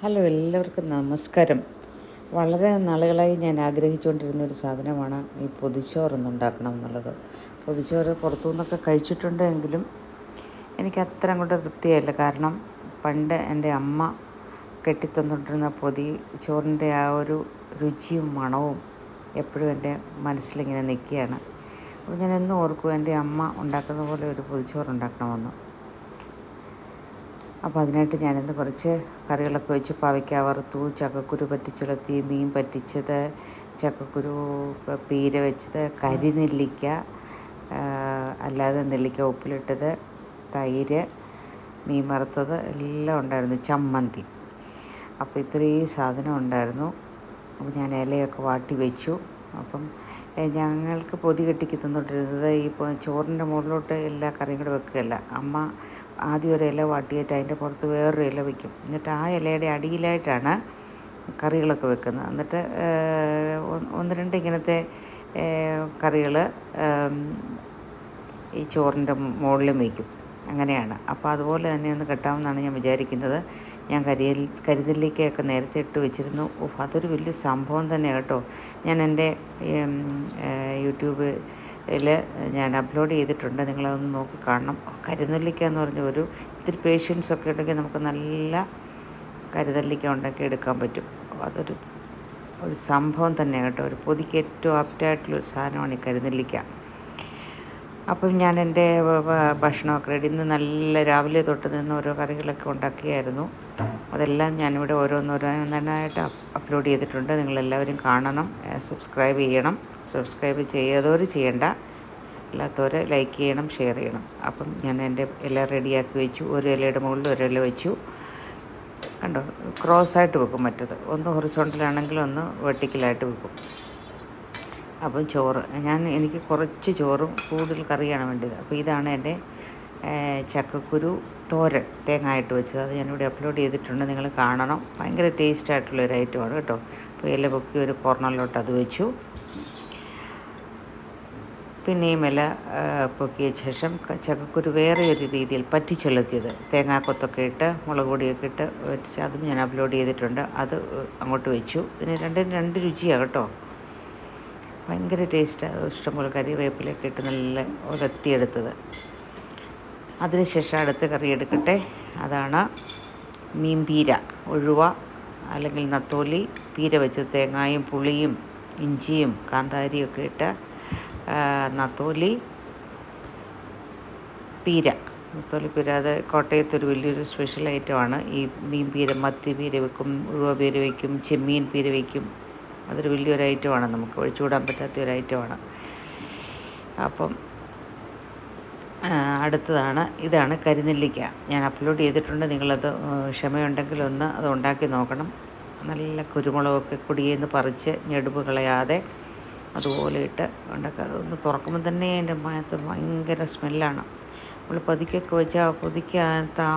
Hello എല്ലാവർക്കും നമസ്കാരം. വളരെ നാളുകളായി ഞാൻ ആഗ്രഹിച്ചുകൊണ്ടിരുന്ന ഒരു സാധനമാണ് ഈ പൊതിച്ചോറൊന്ന് ഉണ്ടാക്കണം എന്നുള്ളത്. പൊതിച്ചോറ് പുറത്തു നിന്നൊക്കെ കഴിച്ചിട്ടുണ്ട് എനിക്ക് അത്ര അങ്ങോട്ട് തൃപ്തിയായില്ല. കാരണം പണ്ട് എന്റെ അമ്മ കെട്ടിത്തന്നിട്ടിരുന്ന പൊതി ചോറിന്റെ ആ ഒരു രുചിയും മണവും എപ്പോഴും എന്റെ മനസ്സിലിങ്ങനെ നിൽക്കുകയാണ്. അപ്പോൾ ഞാൻ എന്നും ഓർക്കും എന്റെ അമ്മ ഉണ്ടാക്കുന്ന പോലെ ഒരു പൊതിച്ചോറ് ഉണ്ടാക്കണമെന്ന്. അപ്പോൾ അതിനായിട്ട് ഞാനിന്ന് കുറച്ച് കറികളൊക്കെ വെച്ച് പാവയ്ക്ക വറുത്തു ചക്കക്കുരു പറ്റിച്ചുളത്തി മീൻ പറ്റിച്ചത് ചക്കക്കുരു പീര വെച്ചത് കരിനെല്ലിക്ക അല്ലാതെ നെല്ലിക്ക ഉപ്പിലിട്ടത് തൈര് മീൻ വറുത്തത് എല്ലാം ഉണ്ടായിരുന്നു ചമ്മന്തി. അപ്പോൾ ഇത്രയും സാധനം ഉണ്ടായിരുന്നു. അപ്പോൾ ഞാൻ ഇലയൊക്കെ വാട്ടി വെച്ചു. അപ്പം ഞങ്ങൾക്ക് പൊതി കെട്ടിക്ക് തന്നുകൊണ്ടിരുന്നത് ഈ ചോറിന്റെ മുകളിലോട്ട് എല്ലാ കറിയും കൂടെ വെക്കുകയല്ല. അമ്മ ആദ്യം ഒരു ഇല വാട്ടിയിട്ട് അതിന്റെ പുറത്ത് വേറൊരു ഇല വയ്ക്കും എന്നിട്ട് ആ ഇലയുടെ അടിയിലായിട്ടാണ് കറികളൊക്കെ വെക്കുന്നത്. എന്നിട്ട് ഒന്ന് രണ്ട് ഇങ്ങനത്തെ കറികൾ ഈ ചോറിന്റെ മുകളിലും വയ്ക്കും അങ്ങനെയാണ്. അപ്പോൾ അതുപോലെ തന്നെ ഒന്ന് കെട്ടാമെന്നാണ് ഞാൻ വിചാരിക്കുന്നത്. ഞാൻ കരിയൽ കരുതലിലേക്കൊക്കെ നേരത്തെ ഇട്ട് വെച്ചിരുന്നു. അതൊരു വലിയ സംഭവം തന്നെ കേട്ടോ. ഞാൻ എന്റെ യൂട്യൂബ് ഇതിൽ ഞാൻ അപ്ലോഡ് ചെയ്തിട്ടുണ്ട്. നിങ്ങളതൊന്ന് നോക്കി കാണണം. കരുനെല്ലിക്ക എന്ന് പറഞ്ഞ ഒരു ഇത്തിരി പേഷ്യൻസ് ഒക്കെ ഉണ്ടെങ്കിൽ നമുക്ക് നല്ല കരുതല്ലിക്ക ഉണ്ടാക്കി എടുക്കാൻ പറ്റും. അതൊരു ഒരു സംഭവം തന്നെ കേട്ടോ. ഒരു പൊതിക്ക് ഏറ്റവും ആപ്റ്റായിട്ടുള്ളൊരു സാധനമാണ് ഈ കരുനെല്ലിക്ക. അപ്പം ഞാൻ എന്റെ ഭക്ഷണമൊക്കെ റെഡി ഇന്ന് നല്ല രാവിലെ തൊട്ട് നിന്ന് ഓരോ കറികളൊക്കെ ഉണ്ടാക്കിയായിരുന്നു. അതെല്ലാം ഞാനിവിടെ ഓരോന്നോരോന്നായിട്ട് അപ്ലോഡ് ചെയ്തിട്ടുണ്ട്. നിങ്ങളെല്ലാവരും കാണണം സബ്സ്ക്രൈബ് ചെയ്യണം. സബ്സ്ക്രൈബ് ചെയ്യാത്തവർ ചെയ്യണ്ട. അല്ലാത്തവർ ലൈക്ക് ചെയ്യണം ഷെയർ ചെയ്യണം. അപ്പം ഞാൻ എന്റെ ഇല റെഡിയാക്കി വെച്ചു. ഒരു ഇലയുടെ മുകളിൽ ഒരു ഇല വെച്ചു. കണ്ടോ? ക്രോസ് ആയിട്ട് വെക്കും മറ്റത്. ഒന്ന് ഹൊറിസോണ്ടലാണെങ്കിൽ ഒന്ന് വെർട്ടിക്കലായിട്ട് വെക്കും. അപ്പം ചോറ് ഞാൻ എനിക്ക് കുറച്ച് ചോറും കൂടുതൽ കറിയാണ് വേണ്ടത്. അപ്പോൾ ഇതാണ് എന്റെ ചക്കക്കുരു തോരൻ. തേങ്ങ ആയിട്ട് വെച്ചത്. അത് ഞാനിവിടെ അപ്ലോഡ് ചെയ്തിട്ടുണ്ട്. നിങ്ങൾ കാണണം. ഭയങ്കര ടേസ്റ്റ് ആയിട്ടുള്ള ഒരു ഐറ്റമാണ് കേട്ടോ. അപ്പോൾ ഇല പൊക്കി ഒരു കോർണറിലോട്ട് അത് വെച്ചു. പിന്നെയും ഇല പൊക്കിയ ശേഷം ചക്കക്കുരു വേറെ ഒരു രീതിയിൽ പറ്റിച്ചെളുത്തിയത്. തേങ്ങാക്കൊത്തൊക്കെ ഇട്ട് മുളക് പൊടിയൊക്കെ ഇട്ട് വെച്ച് അതും ഞാൻ അപ്ലോഡ് ചെയ്തിട്ടുണ്ട്. അത് അങ്ങോട്ട് വെച്ചു. ഇതിന് രണ്ടും രണ്ട് രുചിയാണ് കേട്ടോ. ഭയങ്കര ടേസ്റ്റാണ് ഇഷ്ടംപോലെ കറിവേപ്പിലൊക്കെ ഇട്ട് നല്ല ഉലത്തിയെടുത്തത്. അതിനുശേഷം അടുത്ത കറി എടുക്കട്ടെ. അതാണ് മീൻപീര ഒഴുവ അല്ലെങ്കിൽ നത്തോലി പീര വെച്ച് തേങ്ങായും പുളിയും ഇഞ്ചിയും കാന്താരിയും ഒക്കെ ഇട്ട് നത്തോലി പീര. നത്തോലി പീര അത് കോട്ടയത്തൊരു വലിയൊരു സ്പെഷ്യൽ ഐറ്റമാണ് ഈ മീൻ പീര മത്തി പീര വെക്കും ഉഴുവ പീര വയ്ക്കും ചെമ്മീൻ പീര വയ്ക്കും അതൊരു വലിയൊരു ഐറ്റമാണ് നമുക്ക് ഒഴിച്ചുകൂടാൻ പറ്റാത്ത ഒരു ഐറ്റമാണ് അപ്പം അടുത്തതാണ്. ഇതാണ് കരിനെല്ലിക്ക. ഞാൻ അപ്ലോഡ് ചെയ്തിട്ടുണ്ട്. നിങ്ങളത് ക്ഷമയുണ്ടെങ്കിൽ ഒന്ന് അത് ഉണ്ടാക്കി നോക്കണം. നല്ല കുരുമുളകൊക്കെ കുടിയെന്ന് പറിച്ച് ഞെടുപ്പ് കളയാതെ അതുപോലെ ഇട്ട് ഉണ്ടാക്കുക അതൊന്ന് തുറക്കുമ്പോൾ തന്നെ എന്റെ മയത്ത് ഭയങ്കര സ്മെല്ലാണ്. നമ്മൾ പതുക്കൊക്കെ വെച്ചാൽ പൊതിക്കകത്ത് ആ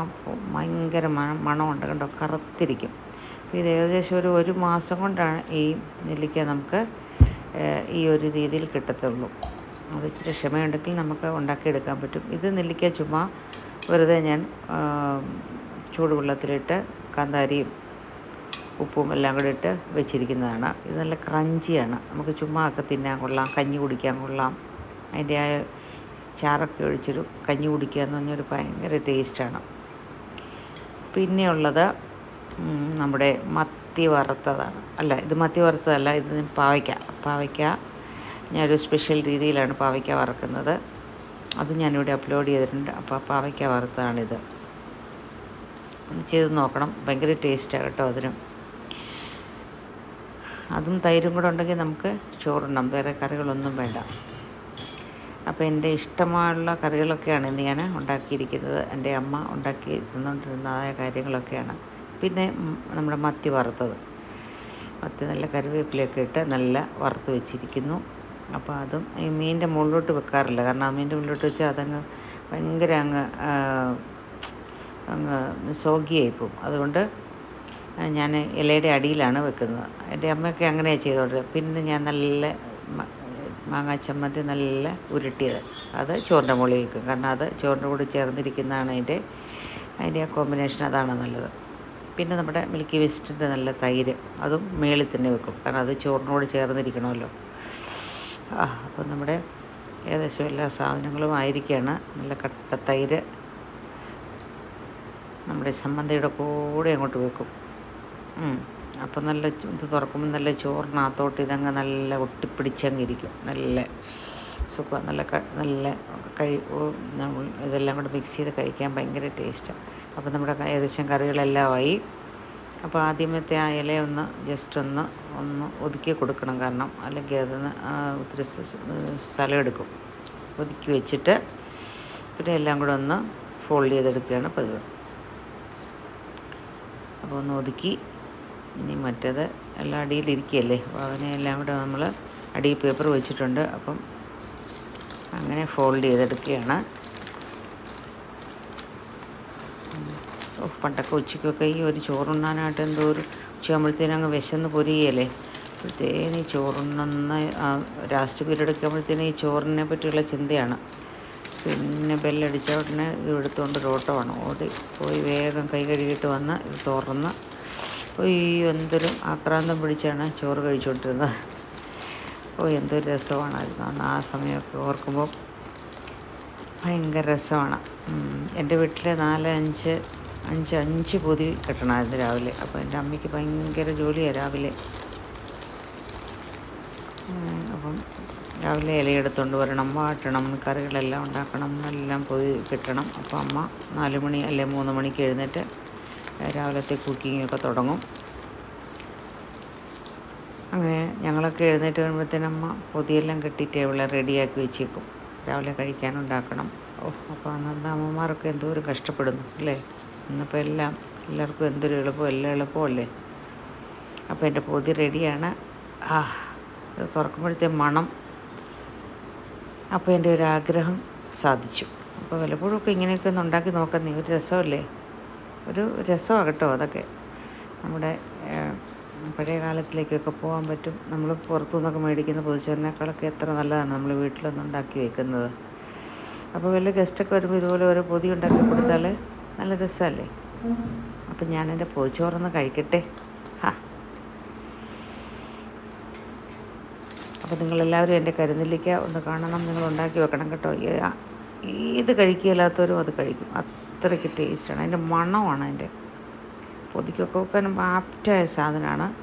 ഭയങ്കര മണം മണമുണ്ട് കണ്ടോ? കറുത്തിരിക്കും. ഇത് ഏകദേശം ഒരു ഒരു മാസം കൊണ്ടാണ് ഈ നെല്ലിക്ക നമുക്ക് ഈ ഒരു രീതിയിൽ കിട്ടത്തുള്ളൂ. അത് ഇച്ചിരി ക്ഷമയുണ്ടെങ്കിൽ നമുക്ക് ഉണ്ടാക്കിയെടുക്കാൻ പറ്റും. ഇത് നെല്ലിക്ക ചുമ്മാ വെറുതെ ഞാൻ ചൂടുവെള്ളത്തിലിട്ട് കാന്താരിയും ഉപ്പും എല്ലാം കൂടി ഇട്ട് വെച്ചിരിക്കുന്നതാണ്. ഇത് നല്ല ക്രഞ്ചിയാണ്. നമുക്ക് ചുമ്മാ ഒക്കെ തിന്നാൻ കൊള്ളാം കഞ്ഞി കുടിക്കാൻ കൊള്ളാം. അതിന്റെ ആ ചാറൊക്കെ ഒഴിച്ചൊരു കഞ്ഞി കുടിക്കുക എന്ന് പറഞ്ഞൊരു ഭയങ്കര ടേസ്റ്റാണ്. പിന്നെയുള്ളത് നമ്മുടെ മത്തി വറുത്തതാണ്. അല്ല ഇത് മത്തി വറുത്തതല്ല ഇത് പാവയ്ക്ക. പാവയ്ക്ക ഞാനൊരു സ്പെഷ്യൽ രീതിയിലാണ് പാവയ്ക്ക വറുക്കുന്നത്. അത് ഞാനിവിടെ അപ്ലോഡ് ചെയ്തിട്ടുണ്ട്. അപ്പോൾ പാവയ്ക്ക വറുത്തതാണിത്. ചെയ്ത് നോക്കണം. ഭയങ്കര ടേസ്റ്റാണ് കേട്ടോ അതിനും. അതും തൈരും കൂടെ ഉണ്ടെങ്കിൽ നമുക്ക് ചോറുണ്ടാം വേറെ കറികളൊന്നും വേണ്ട. അപ്പോൾ എന്റെ ഇഷ്ടമുള്ള കറികളൊക്കെയാണ് ഇന്ന് ഞാൻ ഉണ്ടാക്കിയിരിക്കുന്നത്. എന്റെ അമ്മ ഉണ്ടാക്കി തന്നുകൊണ്ടിരുന്നതായ കാര്യങ്ങളൊക്കെയാണ്. പിന്നെ നമ്മുടെ മത്തി വറുത്തത്. മത്തി നല്ല കറിവേപ്പിലൊക്കെ ഇട്ട് നല്ല വറുത്ത് വെച്ചിരിക്കുന്നു. അപ്പോൾ അതും ഈ മീനിന്റെ മുകളിലോട്ട് വെക്കാറില്ല. കാരണം ആ മീനിന്റെ മുകളിലോട്ട് വെച്ചാൽ അതങ്ങ് ഭയങ്കര അങ്ങ് അങ്ങ് സോഗിയായിപ്പോവും. അതുകൊണ്ട് ഞാൻ ഇലയുടെ അടിയിലാണ് വെക്കുന്നത്. എന്റെ അമ്മയൊക്കെ അങ്ങനെയാണ് ചെയ്തുകൊണ്ടിരുന്നത്. പിന്നെ ഞാൻ നല്ല മാങ്ങാ ചമ്മന്തി നല്ല ഉരുട്ടിയത്. അത് ചോറിന്റെ മുകളിൽ വയ്ക്കും കാരണം അത് ചോറിന്റെ കൂടെ ചേർന്നിരിക്കുന്നതാണ് അതിന്റെ അതിന്റെ ആ കോമ്പിനേഷൻ അതാണ് നല്ലത്. പിന്നെ നമ്മുടെ മിൽക്കി വെസ്റ്റിന്റെ നല്ല തൈര്. അതും മേളിൽ തന്നെ വെക്കും. കാരണം അത് ചോറിനോട് ചേർന്നിരിക്കണമല്ലോ. ആ അപ്പോൾ നമ്മുടെ ഏകദേശം എല്ലാ സാധനങ്ങളും ആയിരിക്കുകയാണ്. നല്ല കട്ട തൈര്. നമ്മുടെ ചമ്മന്തിയുടെ കൂടെ അങ്ങോട്ട് വെക്കും. അപ്പം നല്ല ഇത് തുറക്കുമ്പോൾ നല്ല ചോറിനകത്തോട്ട് ഇതങ്ങ് നല്ല ഒട്ടിപ്പിടിച്ചങ്ങ് ഇരിക്കും നല്ല സുഖം നല്ല നല്ല കഴി ഇതെല്ലാം കൂടെ മിക്സ് ചെയ്ത് കഴിക്കാൻ ഭയങ്കര ടേസ്റ്റാണ് അപ്പോൾ നമ്മുടെ ഏകദേശം കറികളെല്ലാം ആയി. അപ്പോൾ ആദ്യമത്തെ ആ ഇലയൊന്ന് ജസ്റ്റ് ഒന്ന് ഒന്ന് ഒതുക്കി കൊടുക്കണം കാരണം അല്ലെങ്കിൽ അതിന് ഒത്തിരി സ്ഥലം എടുക്കും. ഒതുക്കി വെച്ചിട്ട് പിന്നെ എല്ലാം കൂടെ ഒന്ന് ഫോൾഡ് ചെയ്തെടുക്കുകയാണ് പതിവ്. അപ്പോൾ ഒന്ന് ഒതുക്കി ഇനി മറ്റേത് എല്ലാം അടിയിലിരിക്കുകയല്ലേ അപ്പോൾ അതിനെല്ലാം കൂടെ നമ്മൾ അടിയിൽ പേപ്പർ വെച്ചിട്ടുണ്ട്. അപ്പം അങ്ങനെ ഫോൾഡ് ചെയ്തെടുക്കുകയാണ്. പണ്ടൊക്കെ ഉച്ചയ്ക്കൊക്കെ ഈ ഒരു ചോറുണ്ണാനായിട്ട് എന്തോ ഒരു ഉച്ചയാകുമ്പോഴത്തേനും അങ്ങ് വിശന്ന് പൊരിയല്ലേ അപ്പോഴത്തേന് ഈ ചോറുണ്ണുന്ന ലാസ്റ്റ് പീരീഡ് എടുക്കുമ്പോഴത്തേനും ഈ ചോറിനെ പറ്റിയുള്ള ചിന്തയാണ്. പിന്നെ ബെല്ലടിച്ച ഉടനെ ഇത് എടുത്തുകൊണ്ട് റോട്ടമാണ് ഓടി പോയി വേഗം കൈ കഴുകിയിട്ട് വന്ന് ഇത് തുറന്ന് പോയി എന്തൊരു ആക്രാന്തം പിടിച്ചാണ് ചോറ് കഴിച്ചുകൊണ്ടിരുന്നത്. ഓ എന്തൊരു രസമാണായിരുന്നു. അന്ന് ആ സമയമൊക്കെ ഓർക്കുമ്പോൾ ഭയങ്കര രസമാണ്. എന്റെ വീട്ടിൽ നാല് അഞ്ച് അഞ്ച് അഞ്ച് പൊതി കെട്ടണമായിരുന്നു രാവിലെ. അപ്പോൾ എന്റെ അമ്മയ്ക്ക് ഭയങ്കര ജോലിയാണ് രാവിലെ. അപ്പം രാവിലെ ഇലയെടുത്തുകൊണ്ട് വരണം വാട്ടണം കറികളെല്ലാം ഉണ്ടാക്കണം എല്ലാം പൊതി കിട്ടണം. അപ്പോൾ അമ്മ നാല് മണി അല്ലെ മൂന്ന് മണിക്ക് എഴുന്നേറ്റ് രാവിലത്തെ കുക്കിങ്ങൊക്കെ തുടങ്ങും. അങ്ങനെ ഞങ്ങളൊക്കെ എഴുന്നേറ്റ് വരുമ്പോഴത്തേനമ്മ പൊതിയെല്ലാം കെട്ടി ടേബിളിൽ റെഡിയാക്കി വെച്ചേക്കും. രാവിലെ കഴിക്കാനുണ്ടാക്കണം ഓ അപ്പോൾ അന്നത്തെ അമ്മമാരൊക്കെ എന്തോരം കഷ്ടപ്പെടുന്നു അല്ലേ? ഇന്നിപ്പോൾ എല്ലാം എല്ലാവർക്കും എന്തൊരു എളുപ്പം എല്ലാം എളുപ്പമല്ലേ? അപ്പോൾ എന്റെ പൊതി റെഡിയാണ്. ആ തുറക്കുമ്പോഴത്തെ മണം. അപ്പോൾ എന്റെ ഒരു ആഗ്രഹം സാധിച്ചു. അപ്പോൾ വല്ലപ്പോഴും ഒക്കെ ഇങ്ങനെയൊക്കെ ഒന്ന് ഉണ്ടാക്കി നോക്കുന്നേ ഒരു രസമല്ലേ? ഒരു രസമാണ് കേട്ടോ അതൊക്കെ. നമ്മുടെ പഴയ കാലത്തിലേക്കൊക്കെ പോകാൻ പറ്റും. നമ്മൾ പുറത്തു നിന്നൊക്കെ മേടിക്കുന്ന പൊതിച്ചോറിനേക്കാളൊക്കെ എത്ര നല്ലതാണ് നമ്മൾ വീട്ടിലൊന്നും ഉണ്ടാക്കി വെക്കുന്നത്. അപ്പോൾ വലിയ ഗസ്റ്റൊക്കെ വരുമ്പോൾ ഇതുപോലെ ഓരോ പൊതി ഉണ്ടാക്കി കൊടുത്താൽ നല്ല രസമല്ലേ? അപ്പം ഞാൻ എന്റെ പൊതിച്ചോറൊന്ന് കഴിക്കട്ടെ. ഹാ. അപ്പോൾ നിങ്ങളെല്ലാവരും എന്റെ കരുന്നില്ലിക്ക ഒന്ന് കാണണം നിങ്ങൾ ഉണ്ടാക്കി വെക്കണം കേട്ടോ. ഏത് കഴിക്കില്ലാത്തവരും അത് കഴിക്കും. അത്രയ്ക്ക് ടേസ്റ്റാണ്. അതിന്റെ മണമാണ് അതിന്റെ. പൊതിക്കൊക്കെ വെക്കാനും ആപ്റ്റായ സാധനമാണ്.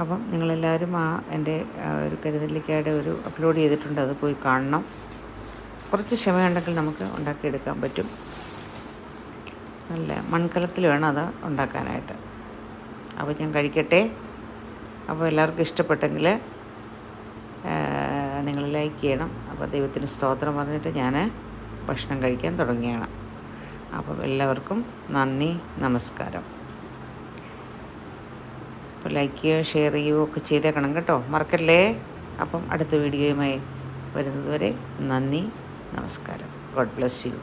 അപ്പം നിങ്ങളെല്ലാവരും ആ എന്റെ ഒരു കരുതലിക്കയുടെ ഒരു അപ്ലോഡ് ചെയ്തിട്ടുണ്ട്. അത് പോയി കാണണം. കുറച്ച് ക്ഷമയുണ്ടെങ്കിൽ നമുക്ക് ഉണ്ടാക്കിയെടുക്കാൻ പറ്റും. നല്ല മൺകലത്തിൽ വേണം അത് ഉണ്ടാക്കാനായിട്ട്. അപ്പോൾ ഞാൻ കഴിക്കട്ടെ. അപ്പോൾ എല്ലാവർക്കും ഇഷ്ടപ്പെട്ടെങ്കിൽ നിങ്ങൾ ലൈക്ക് ചെയ്യണം. അപ്പോൾ ദൈവത്തിന് സ്തോത്രം പറഞ്ഞിട്ട് ഞാൻ ഭക്ഷണം കഴിക്കാൻ തുടങ്ങിയാണ്. അപ്പോൾ എല്ലാവർക്കും നന്ദി നമസ്കാരം. അപ്പോൾ ലൈക്ക് ചെയ്യുകയോ ഷെയർ ചെയ്യുകയോ ഒക്കെ ചെയ്തേക്കണം കേട്ടോ. മറക്കല്ലേ? അപ്പം അടുത്ത വീഡിയോയുമായി വരുന്നതുവരെ നന്ദി നമസ്കാരം. God bless you